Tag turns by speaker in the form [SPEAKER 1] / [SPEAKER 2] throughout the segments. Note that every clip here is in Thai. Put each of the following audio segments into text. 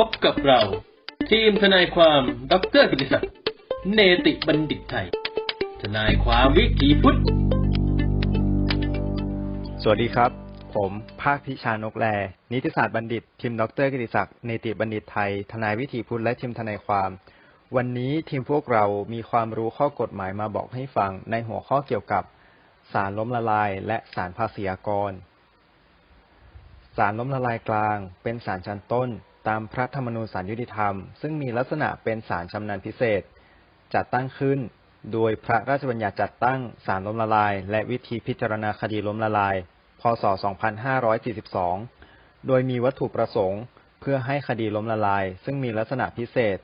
[SPEAKER 1] พบกับเรา ทีมทนายความดรกิติศักดิ์เนติบัณฑิตไทย ทนายความวิถีพุทธ
[SPEAKER 2] สวัสดีครับ ผมภาคพิชานกแล นิติศาสตร์บัณฑิต ทีมดรกิติศักดิ์เนติบัณฑิตไทย ทนายวิถีพุทธและทีมทนายความ วันนี้ทีมพวกเรามีความรู้ข้อกฎหมายมาบอกให้ฟังในหัวข้อเกี่ยวกับสารล้มละลาย และสารภาษีอากร สารล้มละลายกลาง เป็นสารชั้นต้น ตามพระธรรมนูญสารยุติธรรม ซึ่งมีลักษณะเป็นสารชำนาญพิเศษ จัดตั้งขึ้น โดยพระราชบัญญัติจัดตั้งสารล้มละลาย และวิธีพิจารณาคดีล้มละลาย พศ 2542 โดยมีวัตถุประสงค์ เพื่อให้คดีล้มละลาย ซึ่งมีลักษณะพิเศษ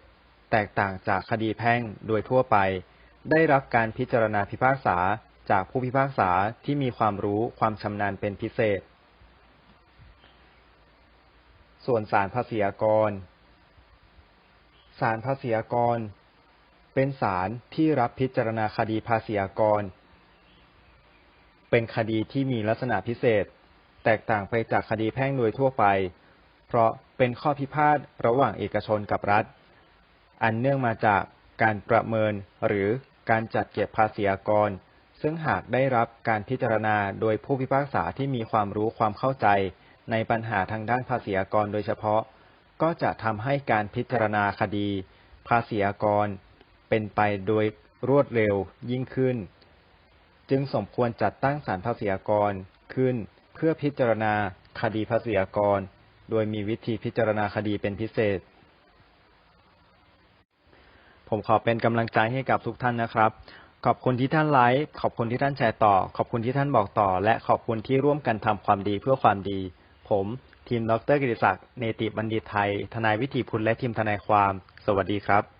[SPEAKER 2] แตกต่างจากคดีแพ่งโดยทั่วไป ได้รับการพิจารณาพิพากษาจากผู้พิพากษาที่มีความรู้ความชำนาญเป็นพิเศษ ส่วนสารภาษีอากร สารภาษีอากร เป็นศาลที่รับพิจารณาคดีภาษีอากร เป็นคดีที่มีลักษณะพิเศษ แตกต่างไปจากคดีแพ่งโดยทั่วไป เพราะเป็นข้อพิพาทระหว่างเอกชนกับรัฐ อันเนื่องมาจากการประเมินหรือการจัดเก็บภาษีอากร ซึ่งหากได้รับการพิจารณาโดยผู้พิพากษาที่มีความรู้ความเข้าใจ ในปัญหาทางด้านภาษีอากรโดยเฉพาะ ก็จะทำให้การพิจารณาคดี ภาษีอากร เป็นไปโดยรวดเร็วยิ่งขึ้น จึงสมควรจัดตั้งศาลภาษีอากรขึ้น เพื่อพิจารณาคดีภาษีอากร โดยมีวิธีพิจารณาคดีเป็นพิเศษ ผมขอเป็นกำลังใจให้กับทุกท่านนะครับขอบคุณที่ท่านไลค์ ขอบคุณที่ท่านแชร์ต่อ ขอบคุณที่ท่านบอกต่อ และขอบคุณที่ร่วมกันทำความดีเพื่อความดี ผมทีมดรกิติศักดิ์เนติบัณฑิตไทย ทนายวิถีพุทธและทีมทนายความ สวัสดีครับ